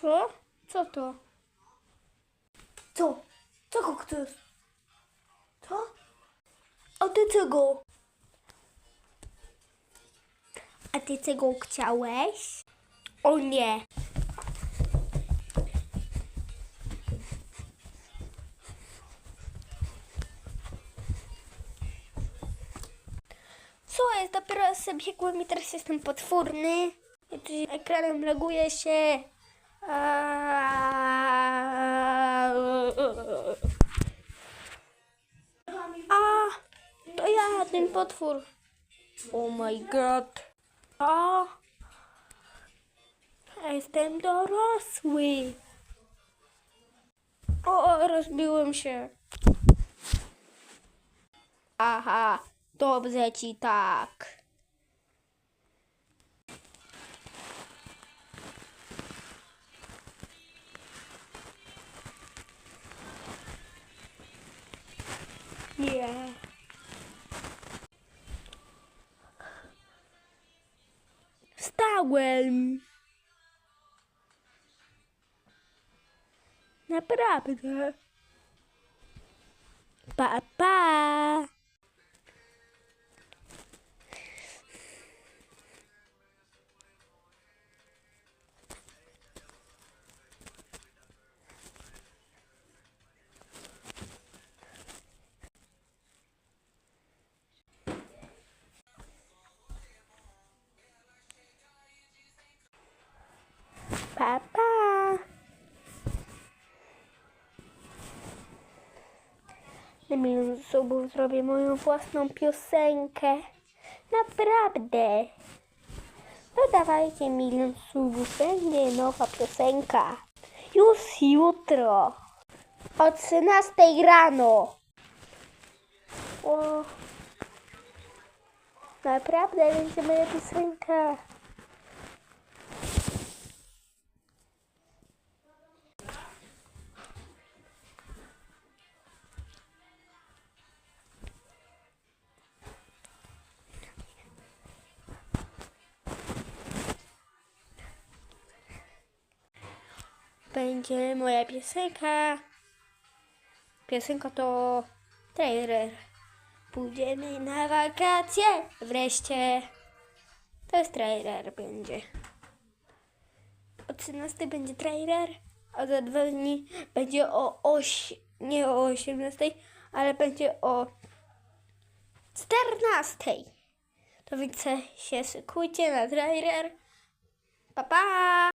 Co? Co to? Co? Czego chcesz? Co? A ty czego? A ty czego chciałeś? O nie. Co jest? Dopiero sobie biegłem i teraz jestem tu ekranem loguje się. A, to ja, ten potwór. Oh my god. A, jestem dorosły. O, rozbiłem się. Aha, dobrze ci tak. Nie. Wstałem. Naprawdę. Pa, pa. Pa, pa. Na milion subów zrobię moją własną piosenkę. Naprawdę. No dawajcie milion subów, będzie nowa piosenka. Już jutro. O 13 rano. O. Naprawdę będzie moja piosenka. Będzie moja piosenka. Piosenka to trailer. Pójdziemy na wakacje wreszcie. To jest trailer będzie. O 13 będzie trailer, a za dwa dni będzie o 8, nie o 18, ale będzie o 14. To więc się szykujcie na trailer. Pa pa!